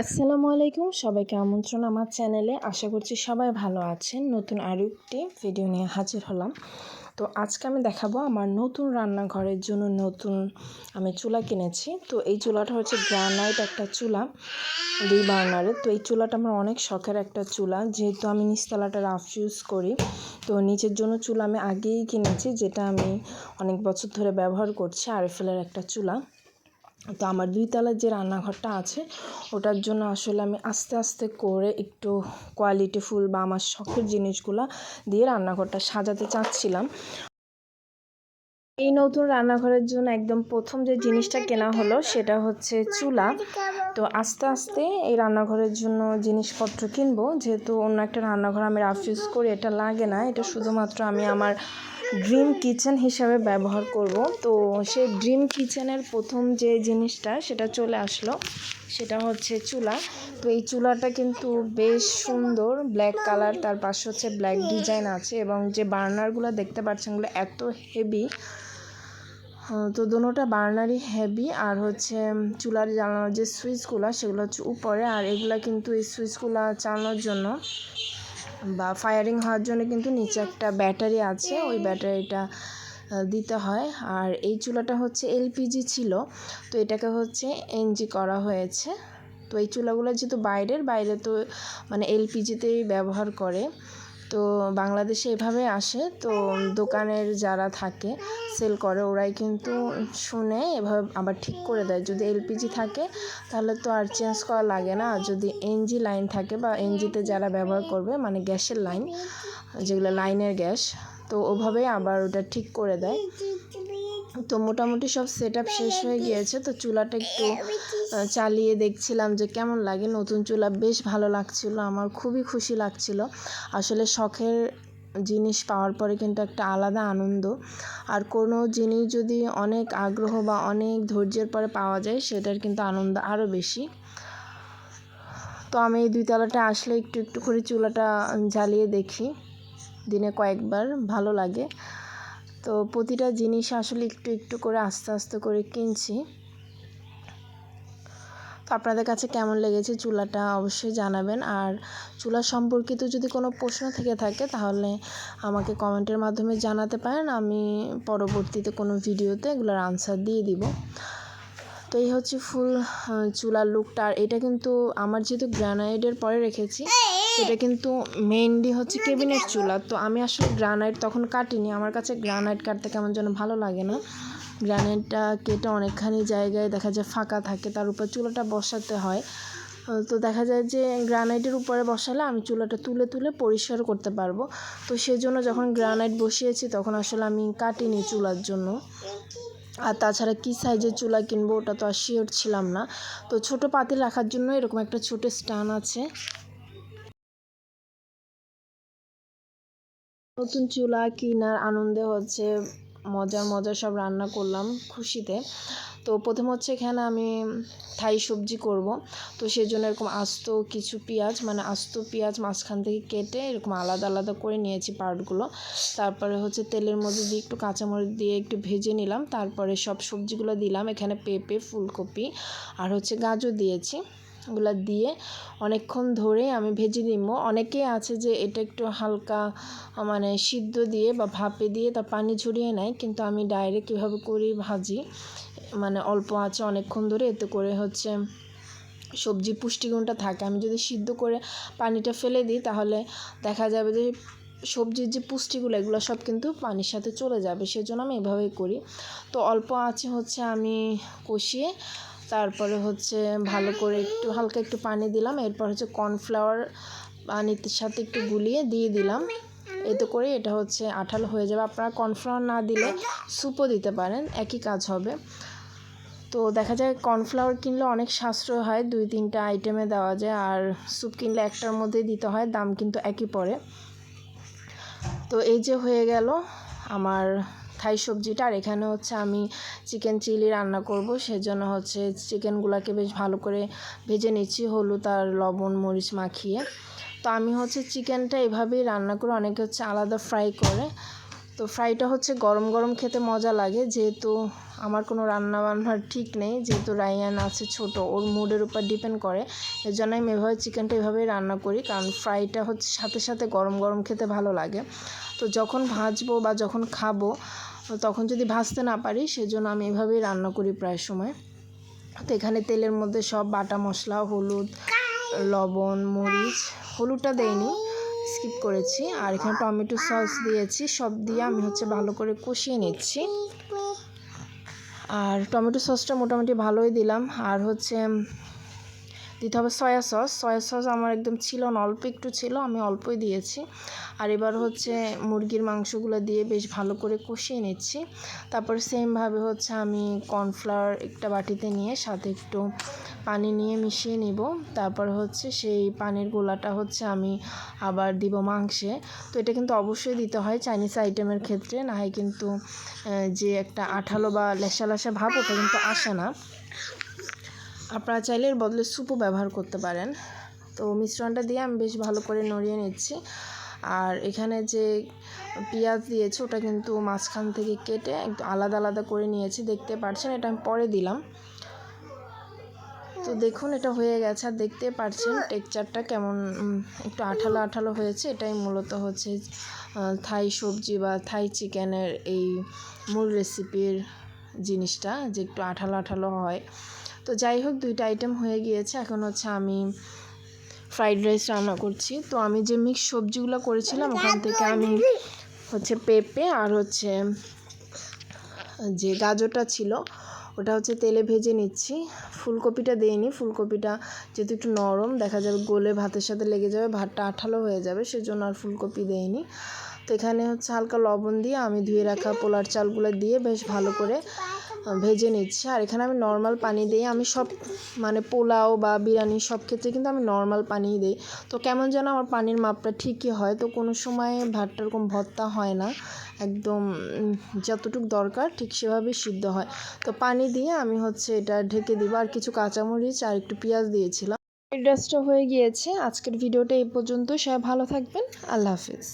আসসালামু আলাইকুম। সবাইকে আমন্ত্রণ আমার চ্যানেলে। আশা করছি সবাই ভালো আছেন। নতুন আরও একটি ভিডিও নিয়ে হাজির হলাম। তো আজকে আমি দেখাবো আমার নতুন রান্নাঘরের জন্য নতুন আমি চুলা কিনেছি। তো এই চুলাটা হচ্ছে গ্রানাইট একটা চুলা, দুই বার্নারের তো এই চুলাটা আমার অনেক শখের একটা চুলা। যেহেতু আমি নিচতলাটা রাফ ইউজ করি, তো নিচের জন্য চুলা আমি আগেই কিনেছি, যেটা আমি অনেক বছর ধরে ব্যবহার করছি, আরএফএলের একটা চুলা। তো আমার দুই তলার যে রান্নাঘরটা আছে, ওটার জন্য আসলে আমি আস্তে আস্তে করে একটু কোয়ালিটিফুল বা আমার শখের জিনিসগুলো দিয়ে রান্নাঘরটা সাজাতে চাচ্ছিলাম। এই নতুন রান্নাঘরের জন্য একদম প্রথম যে জিনিসটা কেনা হলো, সেটা হচ্ছে চুলা। তো আস্তে আস্তে এই রান্নাঘরের জন্য জিনিসপত্র কিনবো, যেহেতু অন্য একটা রান্নাঘর আমি রাফ ইউজ করি, এটা লাগে না। এটা শুধুমাত্র আমি আমার ড্রিম কিচেন হিসাবে ব্যবহার করব। তো সেই ড্রিম কিচেনের প্রথম যে জিনিসটা সেটা চলে আসলো, সেটা হচ্ছে চুলা। তো এই চুলাটা কিন্তু বেশ সুন্দর ব্ল্যাক কালার তার পাশে হচ্ছে ব্ল্যাক ডিজাইন আছে এবং যে বার্নারগুলো দেখতে পাচ্ছেন ওগুলো এত হেভি তো দুটোটা বার্নারই হেভি আর হচ্ছে চুলার জ্বালানোর যে সুইচগুলো সেগুলো হচ্ছে উপরে আর এগুলো কিন্তু এই সুইচগুলো চালানোর জন্য বা ফায়ারিং হওয়ার জন্য কিন্তু নিচে একটা ব্যাটারি আছে, ওই ব্যাটারিটা দিতে হয়। আর এই চুলাটা হচ্ছে এলপিজি ছিল, তো এটাকে হচ্ছে এনজি করা হয়েছে। তো এই চুলাগুলো যেহেতু বাইরের, বাইরে তো মানে এলপিজিতেই ব্যবহার করে। তো বাংলাদেশে এভাবে আসে। তো দোকানের যারা থাকে সেল করে, ওরাই কিন্তু শুনে এভাবে আবার ঠিক করে দেয়। যদি এলপিজি থাকে, তাহলে তো আর চেঞ্জ করা লাগে না। যদি এনজি লাইন থাকে বা এনজিতে যারা ব্যবহার করবে মানে গ্যাসের লাইন যেগুলো লাইনের গ্যাস, তো ওভাবেই আবার ওটা ঠিক করে দেয়। তো মোটামুটি সব সেট আপ শেষ হয়ে গিয়েছে তো চুলাটা একটু চালিয়ে দেখছিলাম যে কেমন লাগে। নতুন চুলা বেশ ভালো লাগছিল আমার খুবই খুশি লাগছিল। আসলে শখের জিনিস পাওয়ার পরে কিন্তু একটা আলাদা আনন্দ। আর কোনো জিনিস যদি অনেক আগ্রহ বা অনেক ধৈর্যের পরে পাওয়া যায় সেটার কিন্তু আনন্দ আরও বেশি। তো আমি এই দুই তলাটা আসলে একটু একটু করে চুলাটা জ্বালিয়ে দেখি। দিনে কয়েকবার ভালো লাগে। তো প্রতিটা জিনিস আসলে একটু একটু করে আস্তে আস্তে করে কিনছি। তো আপনাদের কাছে কেমন লেগেছে চুলাটা অবশ্যই জানাবেন। আর চুলা সম্পর্কিত যদি কোনো প্রশ্ন থেকে থাকে তাহলে আমাকে কমেন্টের মাধ্যমে জানাতে পারেন। আমি পরবর্তীতে কোনো ভিডিওতে এগুলোর আনসার দিয়ে দিব। তো এই হচ্ছে ফুল চুলার লুকটা আর এটা কিন্তু আমার যেহেতু গ্রানাইডের পরে রেখেছি এটা কিন্তু মেইনলি হচ্ছে কেবিনেট চুলা। তো আমি আসলে গ্রানাইট তখন কাটিনি। আমার কাছে গ্রানাইট কাটতে কেমন যেন ভালো লাগে না। গ্রানাইটটা কেটে অনেকখানি জায়গায় দেখা যায় ফাঁকা থাকে, তার উপর চুলাটা বসাতে হয়। তো দেখা যায় যে গ্রানাইটের উপরে বসালে আমি চুলাটা তুলে তুলে পরিষ্কার করতে পারব। তো সেজন্য যখন গ্রানাইট বসিয়েছি, তখন আসলে আমি কাটিনি চুলার জন্য। আর তাছাড়া কী সাইজের চুলা কিনবো, ওটা তো আর শিওর ছিলাম না। তো ছোটো পাতিল রাখার জন্য এরকম একটা ছোটো স্টান আছে। নতুন চুলা কেনার আনন্দে হচ্ছে মজার মজার সব রান্না করলাম খুশিতে। তো প্রথম হচ্ছে এখানে আমি থাই সবজি করব। তো সেই জন্য এরকম আস্ত কিছু পেঁয়াজ মানে আস্ত পেঁয়াজ মাঝখান থেকে কেটে এরকম আলাদা আলাদা করে নিয়েছি পার্টগুলো তারপরে হচ্ছে তেলের মধ্যে দিয়ে একটু কাঁচামরিচ দিয়ে একটু ভেজে নিলাম। তারপরে সব সবজিগুলো দিলাম। এখানে পেঁপে, ফুলকপি আর হচ্ছে গাজর দিয়েছি। ওগুলো দিয়ে অনেকক্ষণ ধরে আমি ভেজে নিব। অনেকেই আছে যে এটা একটু হালকা মানে সিদ্ধ দিয়ে বা ভাপে দিয়ে তা পানি ঝরিয়ে নেয়, কিন্তু আমি ডাইরেক্ট কীভাবে করি ভাজি। মানে অল্প আছে অনেকক্ষণ ধরে, এতে করে হচ্ছে সবজি পুষ্টিগুণটা থাকে। আমি যদি সিদ্ধ করে পানিটা ফেলে দিই, তাহলে দেখা যাবে যে সবজির যে পুষ্টিগুলো, এগুলো সব কিন্তু পানির সাথে চলে যাবে। সেজন্য আমি এভাবেই করি। তো অল্প আছে হচ্ছে আমি কষিয়ে তারপরে হচ্ছে ভালো করে একটু হালকা একটু পানি দিলাম। এরপর হচ্ছে কর্নফ্লাওয়ার পানির সাথে একটু গুলিয়ে দিয়ে দিলাম। এতে করে এটা হচ্ছে আঠালো হয়ে যাবে। আপনারা কর্নফ্লাওয়ার না দিলে স্যুপও দিতে পারেন, একই কাজ হবে। তো দেখা যায় কর্নফ্লাওয়ার কিনলে অনেক সাশ্রয় হয়, দুই তিনটা আইটেমে দেওয়া যায় আর স্যুপ কিনলে একটার মধ্যেই দিতে হয়, দাম কিন্তু একই পড়ে। তো এই যে হয়ে গেল আমার থাই সবজিটা আর এখানে হচ্ছে আমি চিকেন চিলি রান্না করব। সেজন্য হচ্ছে চিকেনগুলোকে বেশ ভালো করে ভেজে নিচ্ছি হলুদ আর লবণ, মরিচ মাখিয়ে। তো আমি হচ্ছে চিকেনটা এভাবেই রান্না করে, অনেকে হচ্ছে আলাদা ফ্রাই করে। তো ফ্রাইটা হচ্ছে গরম গরম খেতে মজা লাগে, যেহেতু আমার কোনো রান্না বান্নার ঠিক নেই, যেহেতু রায়ান আছে ছোট, ওর মুডের উপর ডিপেন্ড করে। এর জন্য আমি এভাবে চিকেনটা এভাবেই রান্না করি, কারণ ফ্রাইটা হচ্ছে সাথে সাথে গরম গরম খেতে ভালো লাগে। তো যখন ভাজবো বা যখন খাব তখন যদি ভাজতে না পারি, সেজন্য আমি এভাবেই রান্না করি প্রায় সময়। তো এখানে তেলের মধ্যে সব বাটা মশলা, হলুদ, লবণ, মরিচ, হলুদটা দেইনি, স্কিপ করেছি। আর এখানে টমেটো সস দিয়েছি, সব দিয়ে আমি হচ্ছে ভালো করে কষিয়ে নিচ্ছি। আর টমেটো সসটা মোটামুটি ভালোই দিলাম। আর হচ্ছে দিতে হবে সয়া সস সয়া সস আমার একদম ছিল না, অল্প একটু ছিল, আমি অল্পই দিয়েছি। আর এবার হচ্ছে মুরগির মাংসগুলো দিয়ে বেশ ভালো করে কষিয়ে নিচ্ছি। তারপর সেমভাবে হচ্ছে আমি কর্নফ্লাওয়ার একটা বাটিতে নিয়ে সাথে একটু পানি নিয়ে মিশিয়ে নিব। তারপর হচ্ছে সেই পানির গোলাটা হচ্ছে আমি আবার দিব মাংসে। তো এটা কিন্তু অবশ্যই দিতে হয় চাইনিজ আইটেমের ক্ষেত্রে, না হয় কিন্তু যে একটা আঠালো বা লেসা লেসা ভাব, ওটা কিন্তু আসে না। আপনারা চাইলে এর বদলে স্যুপও ব্যবহার করতে পারেন। তো মিশ্রণটা দিয়ে আমি বেশ ভালো করে নড়িয়ে নিচ্ছি। আর এখানে যে পেঁয়াজ দিয়েছে, ওটা কিন্তু মাঝখান থেকে কেটে একটু আলাদা আলাদা করে নিয়েছি। দেখতে পাচ্ছেন এটা আমি পরে দিলাম। তো দেখুন, এটা হয়ে গেছে। আর দেখতে পাচ্ছেন টেক্সচারটা কেমন একটু আঠালো আঠালো হয়েছে। এটাই মূলত হচ্ছে থাই সবজি বা থাই চিকেনের এই মূল রেসিপির জিনিসটা যে একটু আঠালো আঠালো হয়। তো যাই হোক, দুইটা আইটেম হয়ে গিয়েছে। এখন হচ্ছে আমি ফ্রাইড রাইস রান্না করছি। তো আমি যে মিক্স সবজিগুলো করেছিলাম, ওখান থেকে আমি হচ্ছে পেঁপে আর হচ্ছে যে গাজরটা ছিল, ওটা হচ্ছে তেলে ভেজে নিচ্ছি। ফুলকপিটা দিইনি। ফুলকপিটা যেহেতু একটু নরম, দেখা যাবে গোলে ভাতের সাথে লেগে যাবে, ভাতটা আঠালো হয়ে যাবে, সেজন্য আর ফুলকপি দেইনি। তো এখানে হচ্ছে হালকা লবণ দিয়ে আমি ধুয়ে রাখা পোলার চালগুলো দিয়ে বেশ ভালো করে ভেজে নিচ্ছি। আর এখানে আমি নর্মাল পানি দিই আমি সব মানে পোলাও বা বিরিয়ানি সব ক্ষেত্রে কিন্তু আমি নর্মাল পানিই দিই। তো কেমন যেন আমার পানির মাপটা ঠিকই হয়, তো কোনো সময় ভাতটা এরকম ভর্তা হয় না। একদম যতটুকু দরকার ঠিক সেভাবেই সিদ্ধ হয়। তো পানি দিয়ে আমি হচ্ছে এটা ঢেকে দিব। আর কিছু কাঁচামরিচ আর একটু পেঁয়াজ দিয়েছিলাম। ফ্রাইড রাইসটা হয়ে গিয়েছে। আজকের ভিডিওটা এই পর্যন্ত সবাই ভালো থাকবেন। আল্লাহ হাফিজ।